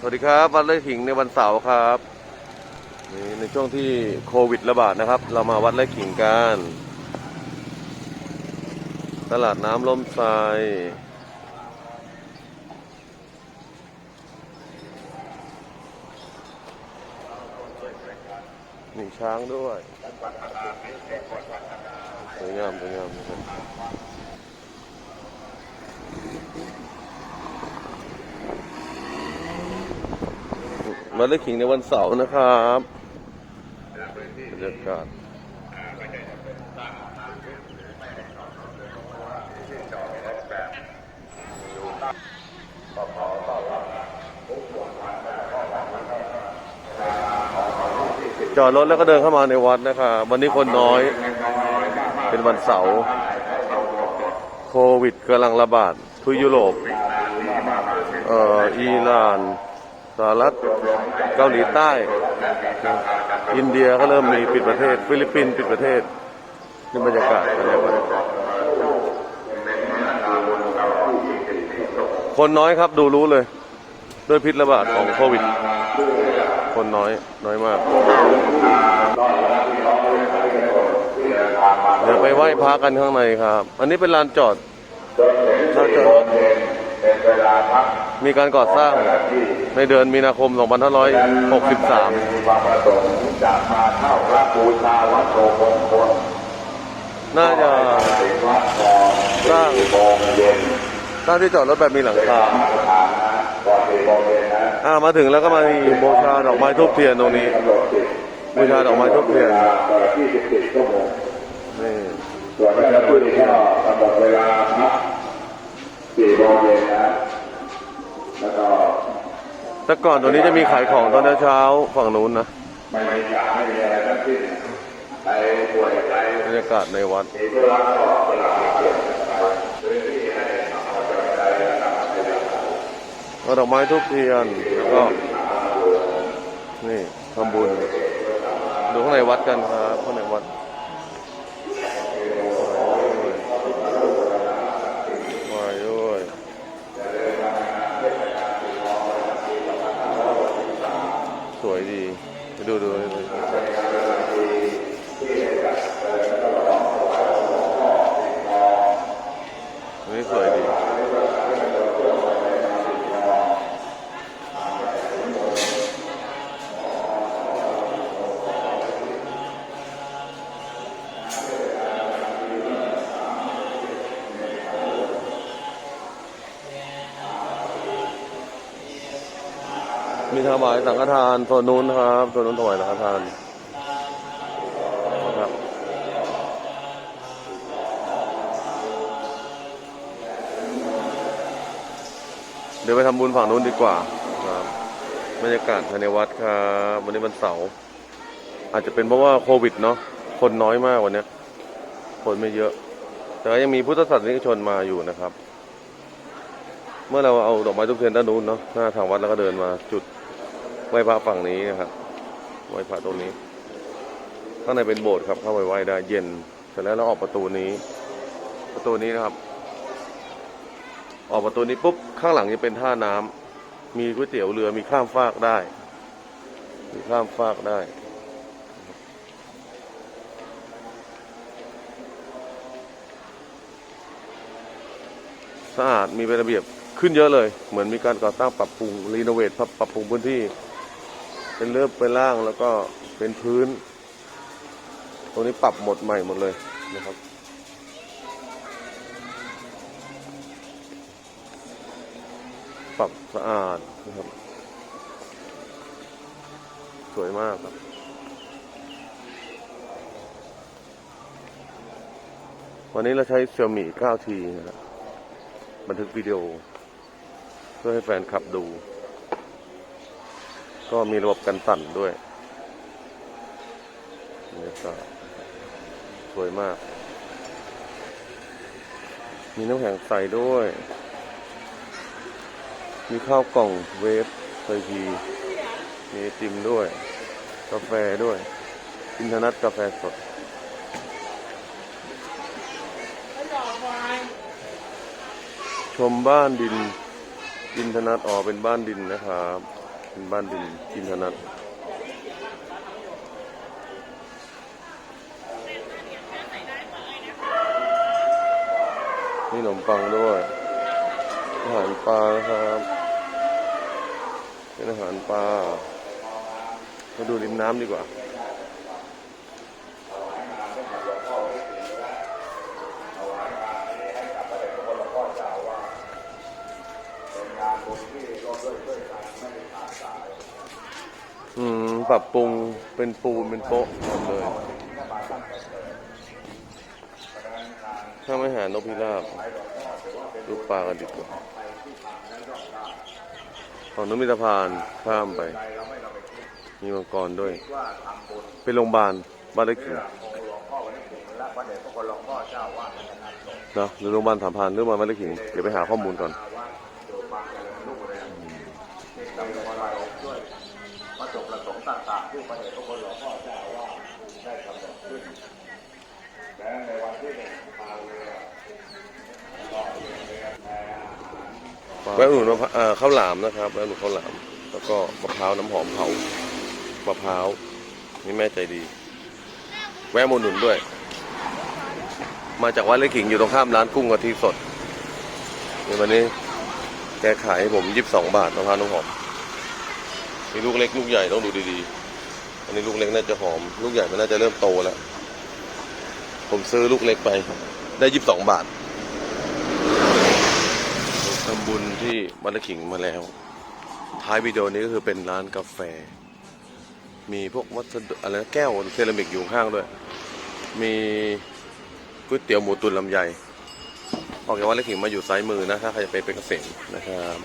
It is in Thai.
สวัสดีครับวัดไร่ขิงในวันเสาร์ครับนี่ในช่วงที่โควิดระบาดนะครับ เรามาวัดไร่ขิงกันตลาดน้ำล้มทรายมีช้างด้วยสวยงามสวยงามนะครับ มาเล่นขิงในวันเสาร์นะครับบรรยากาศจอดรถแล้วก็เดินเข้ามาในวัดนะครับ วันนี้คนน้อย เป็นวันเสาร์โควิดกำลังระบาดทั่วยุโรปเอ่ออิหร่าน สหรัฐเกาหลีใต้ อินเดียก็เริ่มมีปิดประเทศ ฟิลิปปินส์ปิดประเทศนี่บรรยากาศอะไรวะคนน้อยครับดูรู้เลย ด้วยพิษระบาดของโควิด คนน้อยน้อยมากเดี๋ยวไปไหว้พระกันข้างในครับ อันนี้เป็นลานจอดลานจอดรถ มีการก่อสร้างในเดือนมีนาคม 2563จะมาเข้าพระบูชาวัตถุมงคลน่าจะสร้างโมงเย็นสร้างที่จอดรถแบบมีหลังคามาตรฐานนะก่อนสี่โมงเย็นนะอ่ามาถึงแล้วก็มามีบูชาดอกไม้ทูบเทียนตรงนี้บูชาดอกไม้ทูบเทียนเวลาเปิด24ชั่วโมงนี่ส่วนเจ้าหน้าที่ก็กำหนดเวลาพักสี่โมงเย็นนะ แต่ก่อนตัวนี้จะมีขายของตอนเช้าๆฝั่งนู้นนะไม่มีการไม่มีอะไรทั้งสิ้นไปป่วยไปบรรยากาศในวัดก็เอาดอกไม้ทูบเทียนแล้วก็นี่ทำบุญดูข้างในวัดกันครับข้างในวัด มีถวายสังฆทานโซนนู้นครับโซนนู้นถวายสังฆทานนะครับเดี๋ยวไปทำบุญฝั่งนู้นดีกว่าครับบรรยากาศภายในวัดครับวันนี้วันเสาร์อาจจะเป็นเพราะว่าโควิดเนาะคนน้อยมากวันนี้คนไม่เยอะ แต่ยังมีพุทธศาสนิกชนมาอยู่นะครับ เมื่อเราเอาดอกไม้ทุกเทียนด้านนู้นเนาะหน้าทางวัดแล้วก็เดินมาจุด ไหว้พระฝั่งนี้นะครับไหว้พระตรงนี้ ข้างในเป็นโบสถ์ครับเข้าไปไหว้ได้เย็น เสร็จแล้วเราออกประตูนี้ ประตูนี้นะครับ ออกประตูนี้ปุ๊บข้างหลังจะเป็นท่าน้ำมีก๋วยเตี๋ยวเรือมีข้ามฟากได้ มีข้ามฟากได้สะอาดมีเป็นระเบียบขึ้นเยอะเลย เหมือนมีการก่อสร้างปรับปรุงรีโนเวทปรับปรุงพื้นที่ เป็นเริ่มเป็นล่างแล้วก็เป็นพื้น ตรงนี้ปรับหมดใหม่หมดเลยนะครับ ปรับสะอาดนะครับ สวยมากครับวันนี้เราใช้ Xiaomi 9T นะครับบันทึกวิดีโอ เพื่อให้แฟนคลับดู ก็มีระบบกันสั่นด้วยนี่ก็สวยมาก มีน้ำแข็งใสด้วย มีข้าวกล่องเวฟไซพีมีติมด้วย กาแฟด้วย อินทนัทกาแฟสดชมบ้านดินอินทนัทอ๋อเป็นบ้านดินนะครับ เป็นบ้านดินกินถนัดนี่ขนมปังด้วยอาหารปลานะครับเป็นอาหารปลามาดูริมน้ำดีกว่า อืมปรับปรุงเป็นปูนเป็นโป๊ะหมดเลยถ้าไม่หานกพิราบดูปลากันดีกว่าฝั่งนู้นมีสะพานข้ามไป มีมังกรด้วย เป็นโรงพยาบาลบ้านเล็กขิงเนะหรือโรงพยาบาลสามพันหรือโรงพยาบาลบ้านเล็กขิงเดี๋ยวไปหาข้อมูลก่อน วัตถุประสงค์ต่างๆที่พระเดชพระคุณหลวงพ่อเจ้าอาว่าสได้กำหนดขึ้น และในวันที่หนึ่งพาเรือต่อเรือเรือแพอาหาร แวะอุดหนุนมะพร้าวเอ่อข้าวหลามนะครับแวะอุดหนุนข้าวหลาม แล้วก็มะพร้าวน้ำหอมเผามะพร้าวนี่แม่ใจดี แวะมาอุดหนุนด้วย มาจากวัดไร่ขิงอยู่ตรงข้ามร้านกุ้งกะทิสดในวันนี้แกขายให้ผมยี่สิบสองบาทมะพร้าวน้ำหอมมีลูกเล็กลูกใหญ่ต้องดูดีๆ อันนี้ลูกเล็กน่าจะหอม ลูกใหญ่มันน่าจะเริ่มโตแล้ว ผมซื้อลูกเล็กไปได้ยี่สิบสองบาท ทำบุญที่วัดละขิงมาแล้ว ท้ายวิดีโอนี้ก็คือเป็นร้านกาแฟ มีพวกวัสดุอะไรนะแก้วเซรามิกอยู่ข้างด้วย มีก๋วยเตี๋ยวหมูตุ๋นลำไยออกจากวัดละขิงมาอยู่ซ้ายมือนะ ถ้าใครจะไปเป็นเกษตรนะครับ